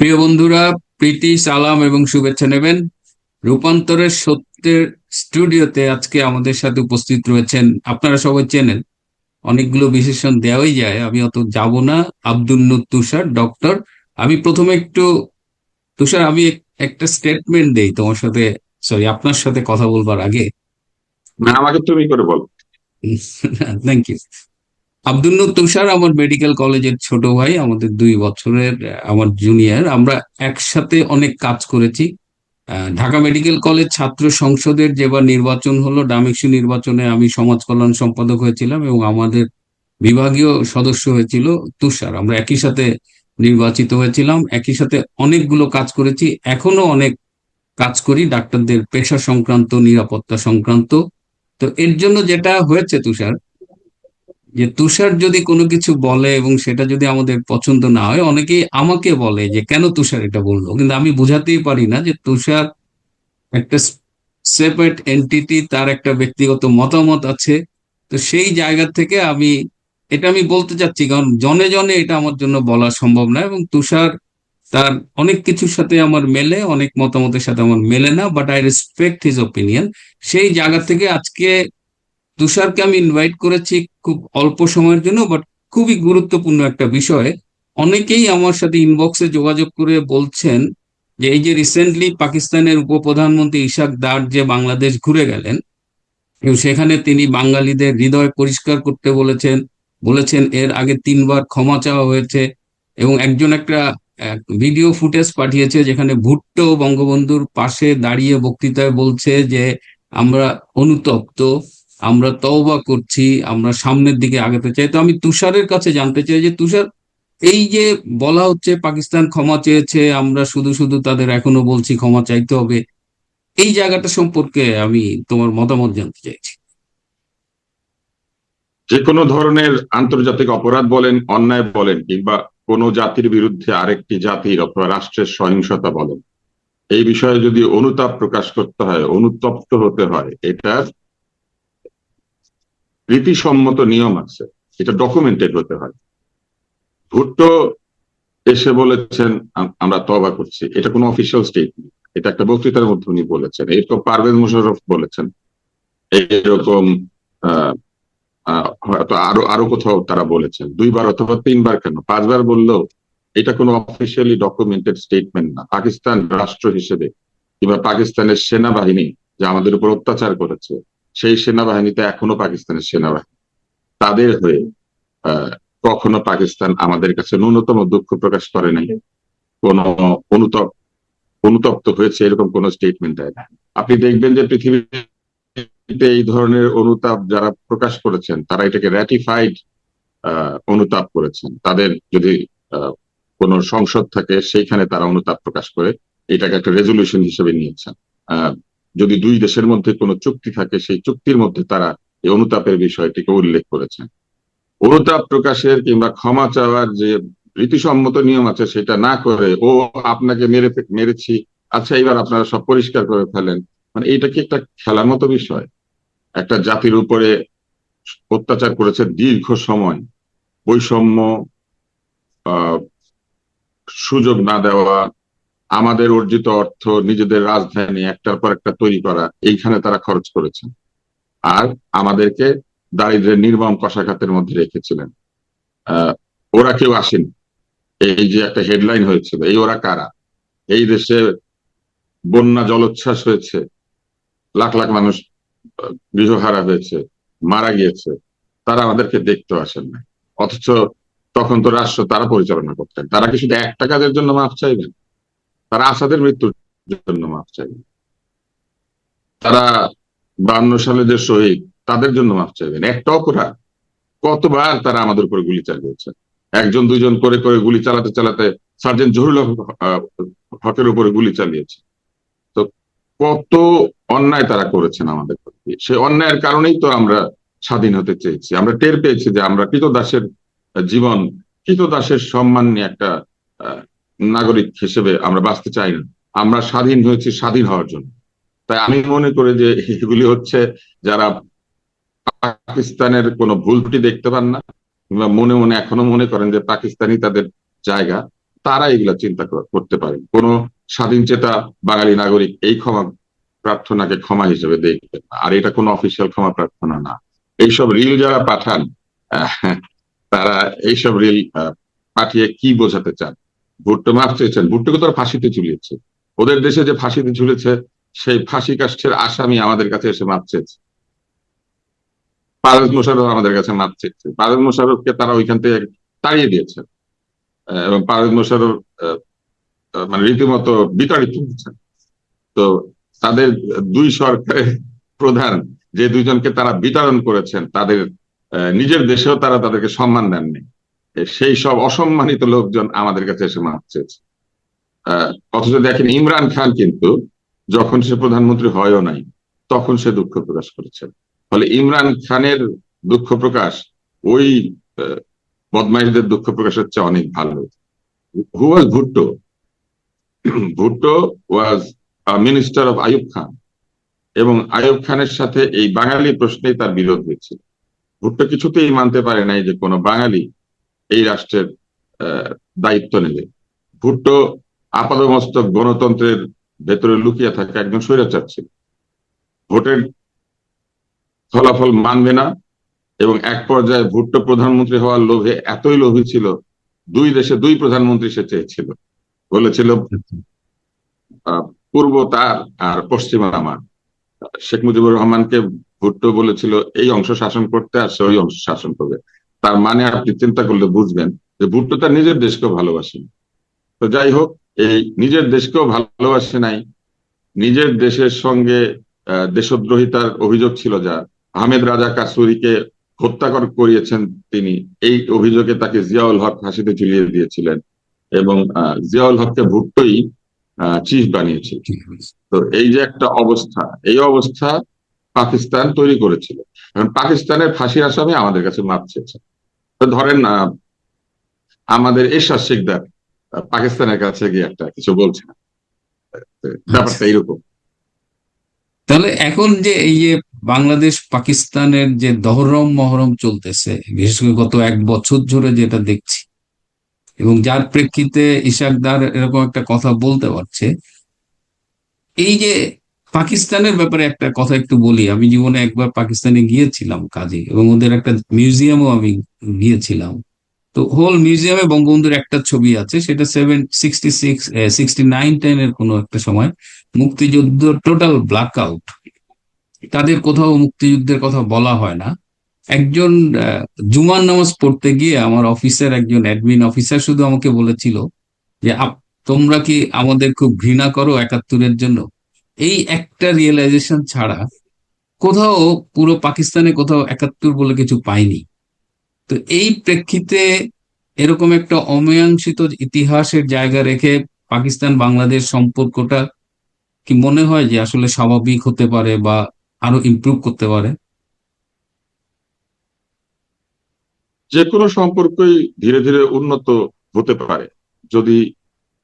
প্রিয় বন্ধুরা প্রীতি সালাম এবং শুভেচ্ছা নেবেন। রূপান্তরের সত্যের স্টুডিওতে আজকে আমাদের সাথে উপস্থিত রয়েছেন আপনারা সবাই চেনেন অনেকগুলো বিশেষণ দেওয়াই যায় আমি অত যাব না আব্দুল তুষার ডক্টর। আমি প্রথমে একটু তুষার আমি একটা স্টেটমেন্ট দেই তোমার সাথে সরি আপনার সাথে কথা বলবার আগে। না আমাকে তুমি করে বলো। থ্যাংক ইউ আব্দুল তুষার আমার মেডিকেল কলেজের ছোট ভাই, আমাদের দুই বছরের আমার জুনিয়র আমরা একসাথে অনেক কাজ করেছি। ঢাকা মেডিকেল কলেজ ছাত্র সংসদের যেবার নির্বাচন হলো ডামেক্সু নির্বাচনে আমি সমাজ কল্যাণ সম্পাদক হয়েছিলাম এবং আমাদের বিভাগীয় সদস্য হয়েছিল তুষার। আমরা একই সাথে নির্বাচিত হয়েছিলাম, একই সাথে অনেকগুলো কাজ করেছি। এখনও অনেক কাজ করি, ডাক্তারদের পেশা সংক্রান্ত, নিরাপত্তা সংক্রান্ত। তো এর জন্য যেটা হয়েছে তুষার যে তুষার যদি কোনো কিছু বলে এবং সেটা যদি আমাদের পছন্দ না হয়, অনেকেই আমাকে বলে যে, কেন তুষার এটা বলল? কিন্তু আমি বোঝাতেই পারি না যে তুষার একটা সেপারেট এন্টিটি তার একটা ব্যক্তিগত মতামত আছে। তো সেই জায়গা থেকে আমি, এটা আমি বলতে চাচ্ছি, কারণ জনে জনে এটা আমার জন্য বলা সম্ভব না এবং তুষার তার অনেক কিছুর সাথে আমার মেলে, অনেক মতামতের সাথে আমার মেলে না but I respect his opinion সেই জায়গা থেকে আজকে তুষারকে আমি ইনভাইট করেছি খুব অল্প সময়ের জন্য বাট খুবই গুরুত্বপূর্ণ একটা বিষয়। অনেকেই আমার সাথে ইনবক্সে যোগাযোগ করে বলছেন যে, এই যে রিসেন্টলি পাকিস্তানের উপপ্রধানমন্ত্রী ইশাক দার যে বাংলাদেশ ঘুরে গেলেন সেখানে তিনি বাঙালিদের হৃদয় পরিষ্কার করতে বলেছেন বলেছেন এর আগে তিনবার ক্ষমা চাওয়া হয়েছে, এবং একজন একটা ভিডিও ফুটেজ পাঠিয়েছে যেখানে ভুট্টো বঙ্গবন্ধুর পাশে দাঁড়িয়ে বক্তৃতায় বলছে যে, আমরা অনুতপ্ত। আমরা তওবা করছি, আমরা সামনের দিকে আগাতে চাই। তো আমি তুষারের কাছে জানতে চাই যে তুষার, এই যে বলা হচ্ছে পাকিস্তান ক্ষমা চেয়েছে, আমরা শুধু শুধু তাদের এখনও বলছি ক্ষমা চাইতে হবে, এই জায়গাটা সম্পর্কে আমি তোমার মতামত জানতে চাইছি। যে কোনো ধরনের আন্তর্জাতিক অপরাধ বলেন, অন্যায় বলেন, কিংবা কোনো জাতির বিরুদ্ধে আরেকটি জাতির অথবা রাষ্ট্রের সহিংসতা বলেন, এই বিষয়ে যদি অনুতাপ প্রকাশ করতে হয়, অনুতপ্ত হতে হয়, এটার রীতিসম্মত নিয়ম আছে, এটা ডকুমেন্টেড হতে হয়। ভুট্টো এসে বলেছেন আমরা তবা করছি। এটা কোনো অফিসিয়াল স্টেটমেন্ট এটা একটা বক্তৃতার মধ্যে উনি বলেছেন। এরকম পারভেজ মুশারফ বলেছেন। এরকম আরও আরও কোথাও তারা বলেছেন। দুইবার অথবা তিনবার কেন? পাঁচবার বললেও এটা কোনো অফিসিয়ালি ডকুমেন্টেড স্টেটমেন্ট না। পাকিস্তান রাষ্ট্র হিসেবে কিংবা পাকিস্তানের সেনাবাহিনী যে আমাদের উপর অত্যাচার করেছে সেই সেনাবাহিনীতে এখনও পাকিস্তানের সেনাবাহিনী। তাদের হয়ে কখনো পাকিস্তান আমাদের কাছে ন্যূনতম দুঃখ প্রকাশ করে নাই। কোনো অনুতপ অনুতপ্ত হয়েছে এরকম কোন স্টেটমেন্ট দেয় না। আপনি দেখবেন যে পৃথিবীতে এই ধরনের অনুতাপ যারা প্রকাশ করেছেন, তারা এটাকে র্যাটিফাইড অনুতাপ করেছেন। তাদের যদি কোনো সংসদ থাকে, সেইখানে তারা অনুতাপ প্রকাশ করে, এটাকে একটা রেজলিউশন হিসেবে নিয়েছেন। যদি দুই দেশের মধ্যে কোনো চুক্তি থাকে, সেই চুক্তির মধ্যে তারা এই অনুতাপের বিষয়টিকে উল্লেখ করেছেন অনুতাপ প্রকাশের কিংবা ক্ষমা চাওয়ার যে রীতিসম্মত নিয়ম আছে, সেটা না করে, ও, আপনাকে মেরে মেরেছি আচ্ছা এবার আপনারা সব পরিষ্কার করে ফেলেন। মানে এটা কি একটা খেলার মতো বিষয়? একটা জাতির উপরে অত্যাচার করেছে দীর্ঘ সময়। বৈষম্য সুযোগ না দেওয়া আমাদের অর্জিত অর্থ নিজেদের রাজধানী একটার পর একটা তৈরি করা, এইখানে তারা খরচ করেছেন। আর আমাদেরকে দারিদ্রের নির্মম কষাঘাতের মধ্যে রেখেছিলেন। ওরা কেউ আসেনি। এই যে একটা হেডলাইন হয়েছিল এই ওরা কারা? এই দেশে বন্যা জলোচ্ছ্বাস হয়েছে, লাখ লাখ মানুষ গৃহহারা হয়েছে, মারা গিয়েছে, তারা আমাদেরকে দেখতে আসেন না। অথচ তখন তো রাষ্ট্র তারা পরিচালনা করতেন। তারা কি শুধু একটা কাজের জন্য মাফ চাইবেন? তারা আসাদের মৃত্যুর জন্য মাফ চাইবেন তারা বান্ন সালে যে শহীদ, তাদের জন্য মাফ চাইবেন। একটা অপরাধ কতবার তারা আমাদের উপরে গুলি চালিয়েছে। একজন দুইজন করে করে গুলি চালাতে চালাতে সার্জেন্ট জহুরুল হকের উপরে গুলি চালিয়েছে। তো কত অন্যায় তারা করেছেন আমাদের প্রতি। সে অন্যায়ের কারণেই তো আমরা স্বাধীন হতে চেয়েছি। আমরা টের পেয়েছি যে আমরা কৃতদাসের জীবন, কৃতদাসের সম্মান নিয়ে একটা নাগরিক হিসেবে আমরা বাঁচতে চাই না। আমরা স্বাধীন হয়েছি স্বাধীন হওয়ার জন্য। তাই আমি মনে করি যে এগুলি হচ্ছে যারা পাকিস্তানের কোনো ভুল ত্রুটি দেখতে পান না, কিংবা মনে মনে এখনও মনে করেন যে পাকিস্তানই তাদের জায়গা, তারা এগুলা চিন্তা করতে পারেন। কোন স্বাধীন চেতা বাঙালি নাগরিক এই ক্ষমা প্রার্থনাকে ক্ষমা হিসেবে দেখবেন আর এটা কোনো অফিসিয়াল ক্ষমা প্রার্থনা না। এইসব রিল যারা পাঠান তারা এইসব রিল পাঠিয়ে কি বোঝাতে চান? ভুট্টো মাফ চেয়েছেন ভুট্টোকে তো ফাঁসিতে ঝুলিয়েছে। ওদের দেশে যে ফাঁসিতে ঝুলেছে সেই ফাঁসি কাষ্ঠের আসামি আমাদের কাছে এসে মাপ চেয়েছে পারভেজ মোশাররফ আমাদের কাছে মাপ চেয়েছে পারভেজ মোশাররফকে তারা ওইখান থেকে তাড়িয়ে দিয়েছে। আহ, এবং পারভেজ মোশারফ মানে রীতিমতো বিতাড়িত হয়েছেন তো তাদের দুই সরকারের প্রধান যে দুইজনকে তারা বিতরণ করেছেন তাদের নিজের দেশেও তারা তাদেরকে সম্মান দেননি। সেই সব অসম্মানিত লোকজন আমাদের কাছে এসে মাপ চেয়েছে। অথচ দেখেন ইমরান খান কিন্তু যখন সে প্রধানমন্ত্রী হয়ও নাই, তখন সে দুঃখ প্রকাশ করেছেন ফলে ইমরান খানের দুঃখ প্রকাশ, ওই বদমাইশদের দুঃখ প্রকাশ হচ্ছে অনেক ভালো। Who was Bhutto Bhutto was minister of Ayub Khan এবং আয়ুব খানের সাথে এই বাঙালি প্রশ্নেই তার বিরোধ হয়েছিল। ভুট্টো কিছুতেই মানতে পারে নাই যে কোনো বাঙালি এই রাষ্ট্রের দায়িত্ব নেবে। ভুট্টো আপাদমস্তক গণতন্ত্রের ভেতরে লুকিয়ে থাকা একজন স্বৈরাচার ছিল। ভোটের ফলাফল মানবে না এবং এক পর্যায়ে ভুট্টো প্রধানমন্ত্রী হওয়ার লোভে এতই লোভী ছিল, দুই দেশে দুই প্রধানমন্ত্রী সে চেয়েছিল। বলেছিল পূর্ব তার আর পশ্চিম আমার। শেখ মুজিবুর রহমানকে ভুট্টো বলেছিল, এই অংশ শাসন করতে আর ওই অংশ শাসন করবে। তার মানে আপনি চিন্তা করলে বুঝবেন যে ভুট্টো তার নিজের দেশকেও ভালোবাসেন তো যাই হোক এই নিজের দেশকেও ভালোবাসে নাই নিজের দেশের সঙ্গে দেশদ্রোহিতার অভিযোগ ছিল যা আহমেদ রাজা কাসুরিকে হত্যা কর- করিয়েছেন তিনি এই অভিযোগে তাকে জিয়াউল হক ফাঁসিতে ঝুলিয়ে দিয়েছিলেন এবং আহ, জিয়াউল হককে ভুট্টোই চিফ বানিয়েছিল তো এই যে একটা অবস্থা এই অবস্থা পাকিস্তান তৈরি করেছিল। এখন পাকিস্তানের ফাঁসি আসামি আমাদের কাছে মাপ চেয়েছে। তো ধরেন আমাদের এরশাদ শিকদার পাকিস্তানের কাছে গিয়ে একটা কিছু বলছে। না ব্যাপারটা এইরকম। তাহলে এখন যে এই যে বাংলাদেশ পাকিস্তানের যে দহরম মহরম চলতেছে বিশেষ করে গত এক বছর ধরে যেটা দেখছি এবং যার প্রেক্ষিতে ইশাকদার এরকম একটা কথা বলতে পারছে এই যে পাকিস্তানের ব্যাপারে একটা কথা একটু বলি। আমি জীবনে একবার পাকিস্তানে গিয়েছিলাম কাজে, এবং ওদের একটা মিউজিয়ামও আমি গিয়েছিলাম। তো হোল মিউজিয়ামে বঙ্গবন্ধুর একটা ছবি আছে, সেটা seven sixty six sixty nine টেনের কোনো একটা সময় মুক্তিযুদ্ধ টোটাল ব্ল্যাক আউট তাদের কোথাও মুক্তিযুদ্ধের কথা বলা হয় না। একজন জুমার নামাজ পড়তে গিয়ে আমার অফিসের একজন অ্যাডমিন অফিসার শুধু আমাকে বলেছিল যে তোমরা কি আমাদের খুব ঘৃণা করো একাত্তরের জন্য? এই একটা রিয়েলাইজেশন ছাড়া কোথাও পুরো পাকিস্তানে কোথাও একাত্তর বলে কিছু পাইনি। তো এই প্রেক্ষিতে এরকম একটা অমীমাংসিত ইতিহাসের জায়গা রেখে পাকিস্তান বাংলাদেশ সম্পর্কটা কি মনে হয় যে আসলে স্বাভাবিক হতে পারে বা আরও ইমপ্রুভ করতে পারে? যে কোনো সম্পর্কই ধীরে ধীরে উন্নত হতে পারে। যদি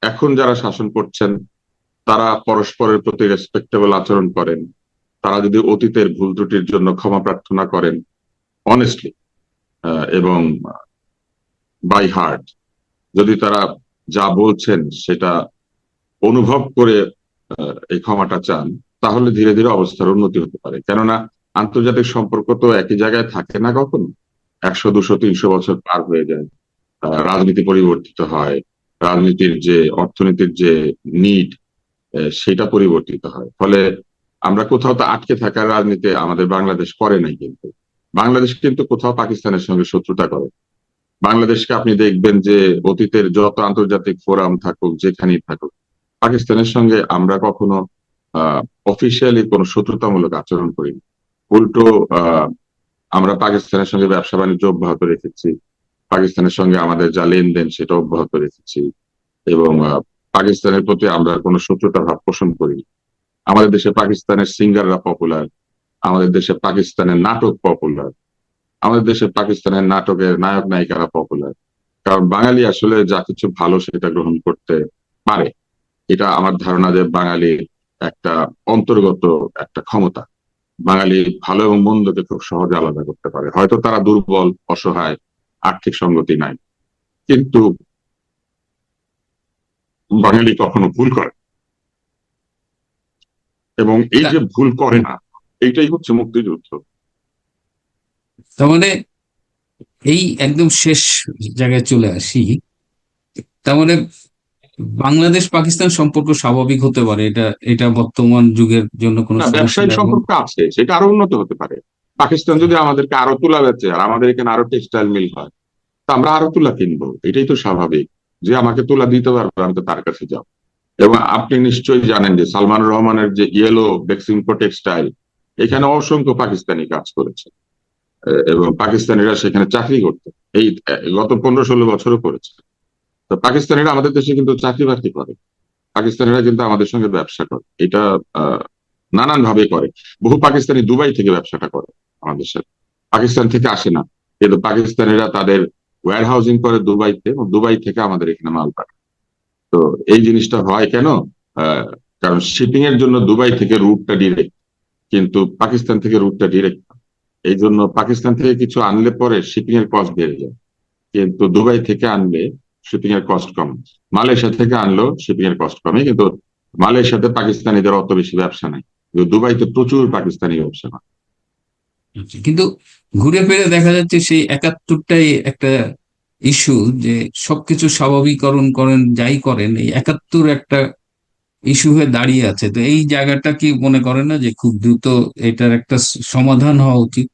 এখন যারা শাসন করছেন তারা পরস্পরের প্রতি রেসপেক্টেবল আচরণ করেন। তারা যদি অতীতের ভুল ত্রুটির জন্য ক্ষমা প্রার্থনা করেন অনেস্টলি এবং বাই হার্ট যদি তারা যা বলছেন সেটা অনুভব করে এই ক্ষমাটা চান, তাহলে ধীরে ধীরে অবস্থার উন্নতি হতে পারে। কেননা আন্তর্জাতিক সম্পর্ক তো একই জায়গায় থাকে না কখনো। একশো, দুশো, তিনশো বছর পার হয়ে যায়। রাজনীতি পরিবর্তিত হয়। রাজনীতির যে, অর্থনীতির যে নিড সেটা পরিবর্তিত হয়। ফলে আমরা কোথাও তো আটকে থাকার রাজনীতি আমাদের বাংলাদেশ করে নাই কিন্তু। বাংলাদেশ কিন্তু কোথাও পাকিস্তানের সঙ্গে শত্রুতা করে। বাংলাদেশকে আপনি দেখবেন যে অতীতের যত আন্তর্জাতিক ফোরাম থাকুক, যেখানেই থাকুক, পাকিস্তানের সঙ্গে আমরা কখনো অফিসিয়ালি কোনো শত্রুতামূলক আচরণ করিনি। উল্টো আমরা পাকিস্তানের সঙ্গে ব্যবসা বাণিজ্য অব্যাহত রেখেছি। পাকিস্তানের সঙ্গে আমাদের যা লেনদেন, সেটা অব্যাহত রেখেছি। এবং পাকিস্তানের প্রতি আমরা কোনো শত্রুতা ভাব পোষণ করি আমাদের দেশে পাকিস্তানের সিঙ্গাররা পপুলার আমাদের দেশে পাকিস্তানের নাটক পপুলার আমাদের দেশে পাকিস্তানের নাটকের নায়ক নায়িকারা পপুলার কারণ বাঙালি আসলে যা কিছু ভালো সেটা গ্রহণ করতে পারে। এটা আমার ধারণা যে বাঙালির একটা অন্তর্গত একটা ক্ষমতা। বাঙালি ভালো এবং মন্দকে খুব সহজে আলাদা করতে পারে। হয়তো তারা দুর্বল, অসহায়, আর্থিক সঙ্গতি নাই। কিন্তু বাঙালি কখনো ভুল করে। এবং এই যে ভুল করে না এইটাই হচ্ছে মুক্তিযুদ্ধ। তার মানে এই একদম শেষ জায়গায় চলে আসি। তার মানে বাংলাদেশ পাকিস্তান সম্পর্ক স্বাভাবিক হতে পারে এটা এটা বর্তমান যুগের জন্য কোনো ব্যবসায়িক সম্পর্ক আছে সেটা আরও উন্নত হতে পারে। পাকিস্তান যদি আমাদেরকে আরও তুলা বেচে আর আমাদের এখানে আরও টেক্সটাইল মিল হয় তা আমরা আরও তুলা কিনবো এটাই তো স্বাভাবিক। যে আমাকে তুলা দিতে পারবে, আমি তো তার কাছে যাব। এবং আপনি নিশ্চয়ই জানেন যে সালমান রহমানের যে ইয়েলো বেক্সিমকো টেক্সটাইল এখানে অসংখ্য পাকিস্তানি কাজ করেছে। এবং পাকিস্তানিরা সেখানে চাকরি করতে। এই গত পনেরো ষোলো বছরও করেছে। তো পাকিস্তানিরা আমাদের দেশে কিন্তু চাকরি বাকরি করে। পাকিস্তানিরা কিন্তু আমাদের সঙ্গে ব্যবসা করে। এটা নানান ভাবে করে। বহু পাকিস্তানি দুবাই থেকে ব্যবসাটা করে আমাদের সাথে। পাকিস্তান থেকে আসে না। কিন্তু পাকিস্তানিরা তাদের ওয়্যার হাউজিং করে দুবাইতে দুবাই থেকে আমাদের এখানে মাল পাঠায়। তো এই জিনিসটা হয় কেন? কারণ শিপিং এর জন্য দুবাই থেকে রুটটা ডিরেক্ট কিন্তু পাকিস্তান থেকে রুটটা ডিরেক্ট এই জন্য পাকিস্তান থেকে কিছু আনলে পরে শিপিং এর কস্ট বেড়ে যায়। কিন্তু দুবাই থেকে আনলে শিপিং এর কস্ট কম। মালয়েশিয়া থেকে আনলেও শিপিং এর কস্ট কমে, কিন্তু মালয়েশিয়াতে পাকিস্তানিদের অত বেশি ব্যবসা নাই। কিন্তু দুবাইতে প্রচুর পাকিস্তানি ব্যবসা হয়। কিন্তু ঘুরে ফিরে দেখা যাচ্ছে সেই একাত্তরটাই একটা ইস্যু যে সবকিছু স্বাভাবিকরণ করেন যাই করেন এই একাত্তর একটা ইস্যু হয়ে দাঁড়িয়ে আছে। তো এই জায়গাটা কি মনে করেন না যে খুব দ্রুত এটার একটা সমাধান হওয়া উচিত?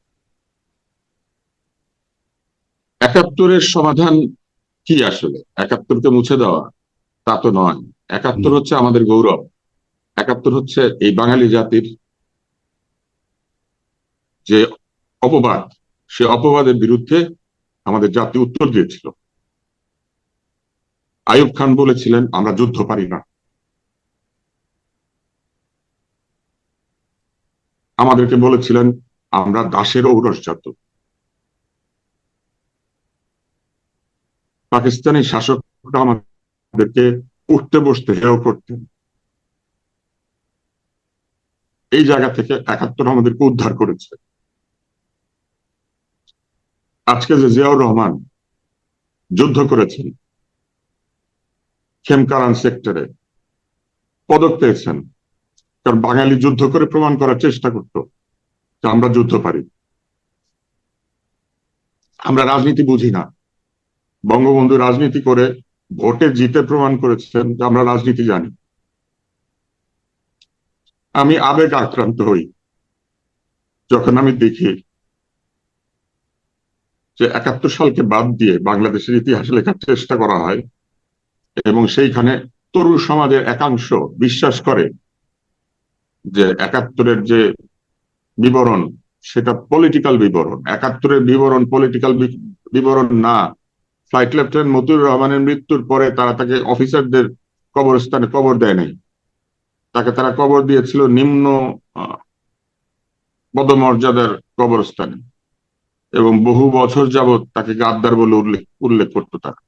একাত্তরের সমাধান কি আসলে? একাত্তরকে মুছে দেওয়া তা তো নয়। একাত্তর হচ্ছে আমাদের গৌরব। একাত্তর হচ্ছে এই বাঙালি জাতির যে অপবাদ, সে অপবাদের বিরুদ্ধে আমাদের জাতি উত্তর দিয়েছিল। আয়ুব খান বলেছিলেন, আমরা যুদ্ধ পারি না। আমাদেরকে বলেছিলেন, আমরা দাসের ঔরস জাত। পাকিস্তানি শাসকরা আমাদেরকে উঠতে বসতে হেয় করতেন। এই জায়গা থেকে একাত্তর আমাদেরকে উদ্ধার করেছে। আজকে যে জিয়াউর রহমান যুদ্ধ করেছেন খেমকারান সেক্টরে পদক পেয়েছেন, কারণ বাঙালি যুদ্ধ করে প্রমাণ করার চেষ্টা করত যে আমরা যুদ্ধ পারি। আমরা রাজনীতি বুঝি না। বঙ্গবন্ধু রাজনীতি করে ভোটে জিতে প্রমাণ করেছেন যে আমরা রাজনীতি জানি। আমি আবেগ আক্রান্ত হই যখন আমি দেখি যে একাত্তর সালকে বাদ দিয়ে বাংলাদেশের ইতিহাস লেখার চেষ্টা করা হয় এবং সেইখানে তরুণ সমাজের একাংশ বিশ্বাস করে যে একাত্তরের যে বিবরণ, সেটা পলিটিক্যাল বিবরণ। একাত্তরের বিবরণ পলিটিক্যাল বিবরণ না। ফ্লাইট লেফটেন্যান্ট মতিউর রহমানের মৃত্যুর পরে তারা তাকে অফিসারদের কবরস্থানে কবর দেয় নাই। তাকে তারা কবর দিয়েছিল নিম্ন পদমর্যাদার কবরস্থানে। এবং বহু বছর যাবৎ তাকে গাদ্দার বলে উল্লেখ উল্লেখ করতো তারা।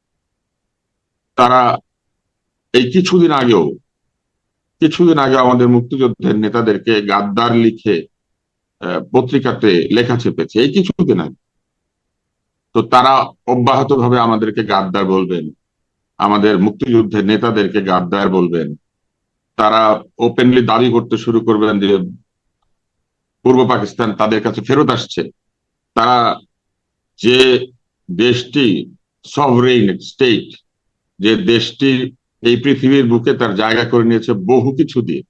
তারা এই কিছুদিন আগেও, কিছুদিন আগে আমাদের মুক্তিযুদ্ধের নেতাদেরকে গাদ্দার লিখে পত্রিকাতে লেখা চেপেছে, এই কিছুদিন আগে। তো তারা অব্যাহত ভাবে আমাদেরকে গাদ্দার বলবেন, আমাদের মুক্তিযুদ্ধের নেতাদেরকে গাদ্দার বলবেন। তারা ওপেনলি দাবি করতে শুরু করবেন যে, পূর্ব পাকিস্তান তাদের কাছে ফেরত আসছে। তারা যে দেশটি সভরেইন স্টেট যে দেশটি এই পৃথিবীর বুকে তার জায়গা করে নিয়েছে বহু কিছু দিয়ে।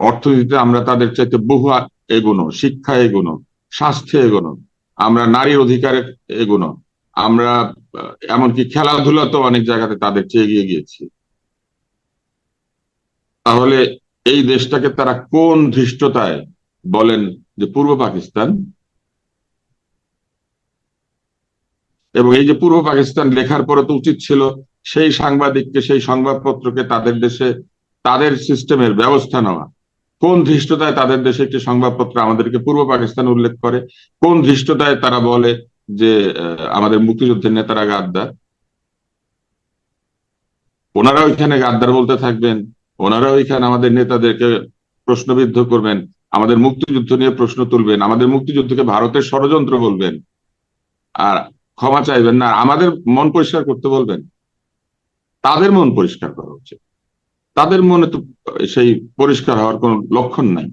অর্থনীতিতে আমরা তাদের চাইতে বহু এগোনো, শিক্ষা এগোনো, স্বাস্থ্যে এগোনো, আমরা নারীর অধিকারে এগোনো, আমরা এমনকি খেলাধুলাতেও অনেক জায়গাতে তাদের চেয়ে এগিয়ে গিয়েছি। তাহলে এই দেশটাকে তারা কোন ধৃষ্টতায় বলেন যে পূর্ব পাকিস্তান? এবং এই যে পূর্ব পাকিস্তান লেখার পরে তো উচিত ছিল সেই সাংবাদিককে, সেই সংবাদপত্রকে তাদের দেশে, তাদের সিস্টেমের ব্যবস্থা নেওয়া। কোন ধৃষ্টতায় তাদের দেশে একটি সংবাদপত্র আমাদেরকে পূর্ব পাকিস্তান উল্লেখ করে? কোন ধৃষ্টতায় তারা বলে যে আমাদের মুক্তিযুদ্ধের নেতারা গাদ্দার? ওনারা ওইখানে গাদ্দার বলতে থাকবেন, ওনারা ওইখানে আমাদের নেতাদেরকে প্রশ্নবিদ্ধ করবেন, আমাদের মুক্তিযুদ্ধ নিয়ে প্রশ্ন তুলবেন, আমাদের মুক্তিযুদ্ধকে ভারতের ষড়যন্ত্র বলবেন। আর ক্ষমা চাইবেন না, আমাদের মন পরিষ্কার করতে বলবেন। তাদের মন পরিষ্কার করা উচিত। তাদের মনে তো সেই পরিষ্কার হওয়ার কোন লক্ষণ নাই।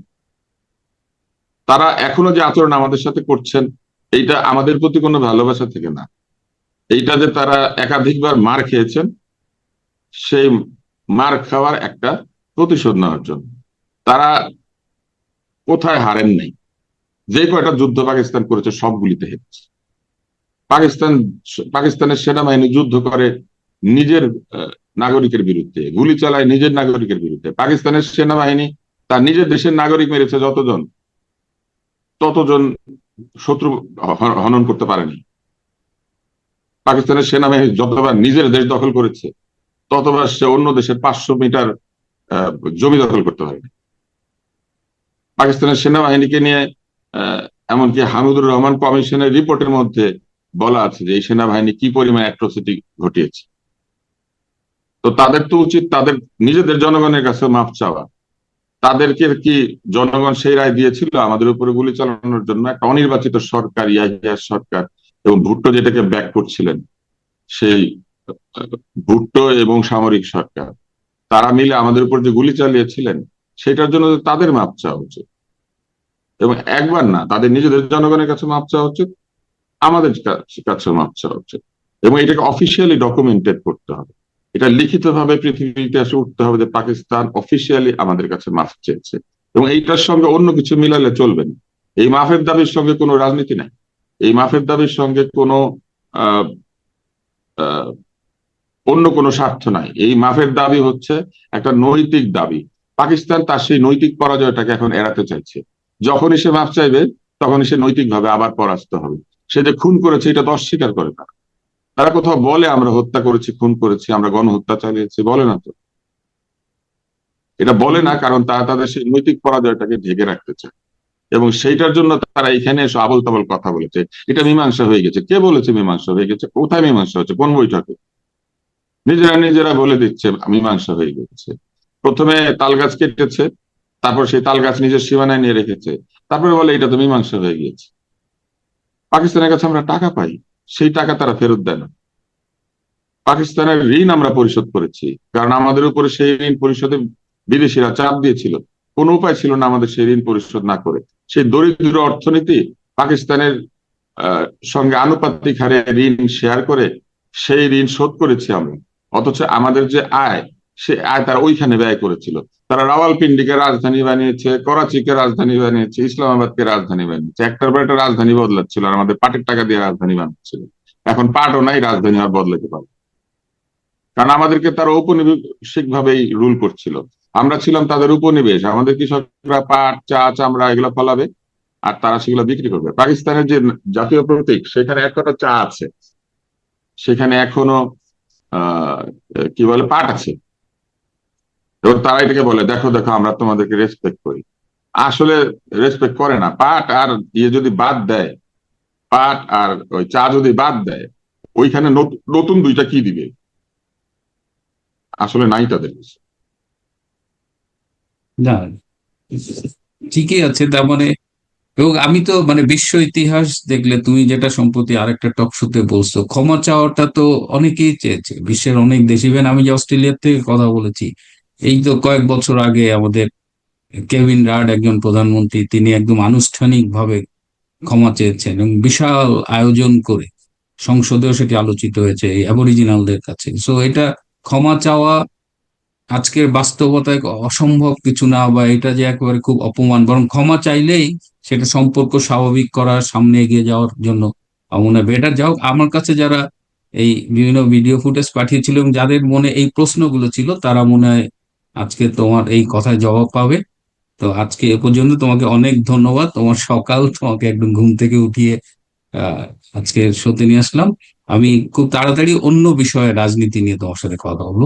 তারা এখনও যে আচরণ আমাদের সাথে করছেন, এইটা আমাদের প্রতি কোনো ভালোবাসা থেকে না। এইটা যে তারা একাধিকবার মার খেয়েছেন, সেই মার খাওয়ার একটা প্রতিশোধ নেওয়ার জন্য। তারা কোথায় হারেন নাই? যে কয়টা যুদ্ধ পাকিস্তান করেছে, সবগুলিতে হেরেছে। পাকিস্তান, পাকিস্তানের সেনাবাহিনী যুদ্ধ করে নিজের নাগরিকের বিরুদ্ধে, গুলি চালায় নিজের নাগরিকের বিরুদ্ধে। পাকিস্তানের সেনাবাহিনী তার নিজের দেশের নাগরিক মেরেছে যতজন, ততজন শত্রু হনন করতে পারেনি। পাকিস্তানের সেনাবাহিনী যতবার নিজের দেশ দখল করেছে, ততবার সে অন্য দেশের পাঁচশো মিটার জমি দখল করতে পারেনি। পাকিস্তানের সেনাবাহিনীকে নিয়ে এমনকি হামিদুর রহমান কমিশনের রিপোর্টের মধ্যে বলা আছে যে এই সেনাবাহিনী কি পরিমাণ অ্যাট্রোসিটি ঘটিয়েছে। তো তাদের তো উচিত তাদের নিজেদের জনগণের কাছে মাপ চাওয়া। তাদেরকে কি জনগণ সেই রায় দিয়েছিল আমাদের উপরে গুলি চালানোর জন্য? একটা অনির্বাচিত সরকার, ইয়াহিয়া সরকার এবং ভুট্টো যেটাকে ব্যাক করছিলেন, সেই, ভুট্টো এবং সামরিক সরকার, তারা মিলে আমাদের উপর যে গুলি চালিয়েছিলেন, সেটার জন্য তাদের মাপ চাওয়া উচিত। এবং একবার না, তাদের নিজেদের জনগণের কাছে মাপ চাওয়া উচিত। আমাদের কাছে- মাপ উচিত এবং এটাকে অফিসিয়ালি ডকুমেন্টেড করতে হবে। এটা লিখিতভাবে পৃথিবীর ইতিহাসে উঠতে হবে যে পাকিস্তান অফিসিয়ালি আমাদের কাছে মাফ চেয়েছে। এবং এইটার সঙ্গে অন্য কিছু মিলালে চলবে না। এই মাফের দাবির সঙ্গে কোনো রাজনীতি নাই। এই মাফের দাবির সঙ্গে কোনো অন্য কোনো স্বার্থ নাই। এই মাফের দাবি হচ্ছে একটা নৈতিক দাবি। পাকিস্তান তার সেই নৈতিক পরাজয়টাকে এখন এড়াতে চাইছে। যখনই সে মাফ চাইবে, তখনই সে নৈতিকভাবে আবার পরাস্ত হবে। সে যে খুন করেছে, এটা তো অস্বীকার করে না তারা কোথাও বলে, আমরা হত্যা করেছি, খুন করেছি, আমরা গণহত্যা চালিয়েছি, বলে না তো। এটা বলে না, কারণ তারা তাদের সেই নৈতিক পরাজয়টাকে ঢেকে রাখতে চায়। এবং সেইটার জন্য তারা এখানে এসে আবল তাবল কথা বলেছে। এটা মীমাংসা হয়ে গেছে। কে বলেছে মীমাংসা হয়ে গেছে? কোথায় মীমাংসা হচ্ছে কোন বৈঠকে? নিজেরা নিজেরা বলে দিচ্ছে, মীমাংসা হয়ে গেছে। প্রথমে তাল গাছ কেটেছে, তারপর সেই তাল গাছ নিজের সীমানায় নিয়ে রেখেছে। তারপরে বলে, এটা তো মীমাংসা হয়ে গিয়েছে। পাকিস্তানের কাছে আমরা টাকা পাই, সেই টাকা তারা ফেরত দেয় না। পাকিস্তানের ঋণ আমরা পরিশোধ করেছি, কারণ আমাদের উপরে সেই ঋণ পরিশোধে বিদেশিরা চাপ দিয়েছিল। কোনো উপায় ছিল না আমাদের সেই ঋণ পরিশোধ না করে। সেই দরিদ্র অর্থনীতি পাকিস্তানের সঙ্গে আনুপাতিক হারে ঋণ শেয়ার করে, সেই ঋণ শোধ করেছি আমরা। অথচ আমাদের যে আয় সে আয় তারা ওইখানে ব্যয় করেছিল। তারা রাওয়ালপিন্ডিকে রাজধানী বানিয়েছে, করাচিকে রাজধানী বানিয়েছে, ইসলামাবাদকে রাজধানী বানিয়েছে। একটার পর একটা রাজধানী বদলাচ্ছিল আর আমাদের পাটের টাকা দিয়ে রাজধানী বানাচ্ছিল এখন পাটও নাই, রাজধানী আর বদলাতে পারবে কারণ আমাদেরকে তারা ঔপনিবেশিক ভাবেই রুল করছিল। আমরা ছিলাম তাদের উপনিবেশ, আমাদের কৃষকরা পাট, চা, চামড়া এগুলো ফলাবে আর তারা সেগুলো বিক্রি করবে। পাকিস্তানের যে জাতীয় প্রতীক, সেখানে এক কথা চা আছে। সেখানে এখনও কি বলে, পাট আছে। এবং তারা এটাকে বলে, দেখো দেখো, আমরা তোমাদেরকে রেসপেক্ট করি। আসলে রেসপেক্ট করে না। পাট আর ইয়ে যদি বাদ দেয়, পাট আর ওই চা যদি বাদ দেয়, ওইখানে নত- নতুন দুইটা কি দিবে? আসলে নাই তাদের না, ঠিকই আছে, তার মানে এবং আমি তো মানে বিশ্ব ইতিহাস দেখলে তুমি যেটা সম্প্রতি আরেকটা টক শোতে বলছো, ক্ষমা চাওয়াটা তো অনেকেই চেয়েছে, বিশ্বের অনেক দেশ ইভেন আমি যে অস্ট্রেলিয়ার থেকে কথা বলেছি এই তো কয়েক বছর আগে আমাদের কেভিন রাড একজন প্রধানমন্ত্রী, তিনি একদম আনুষ্ঠানিক ভাবে ক্ষমা চেয়েছেন এবং বিশাল আয়োজন করে সংসদেও সেটি আলোচিত হয়েছে এই অ্যাবরিজিনালদের কাছে। সো এটা ক্ষমা চাওয়া আজকের বাস্তবতায় অসম্ভব কিছু না বা এটা যে একেবারে খুব অপমান, বরং ক্ষমা চাইলেই সেটা সম্পর্ক স্বাভাবিক করার, সামনে এগিয়ে যাওয়ার জন্য মনে হয় বেটার যাও আমার কাছে যারা এই বিভিন্ন ভিডিও ফুটেজ পাঠিয়েছিল এবং যাদের মনে এই প্রশ্নগুলো ছিল, তারা মনে হয় আজকে তোমার এই কথায় জবাব পাবে। তো আজকে এ পর্যন্ত তোমাকে অনেক ধন্যবাদ। তোমার সকাল তোমাকে একদম ঘুম থেকে উঠিয়ে আজকে শোতে নিয়ে আসলাম। আমি খুব তাড়াতাড়ি অন্য বিষয়ে রাজনীতি নিয়ে তোমার সাথে কথা বলব।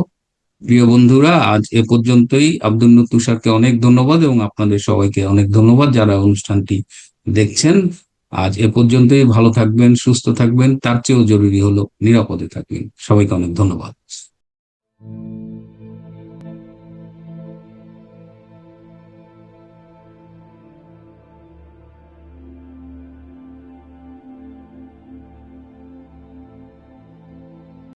প্রিয় বন্ধুরা, আজ এ পর্যন্তই। আব্দুল তুষারকে অনেক ধন্যবাদ এবং আপনাদের সবাইকে অনেক ধন্যবাদ যারা অনুষ্ঠানটি দেখছেন। আজ এ পর্যন্তই। ভালো থাকবেন, সুস্থ থাকবেন। তার চেয়েও জরুরি হলো নিরাপদে থাকবেন। সবাইকে অনেক ধন্যবাদ।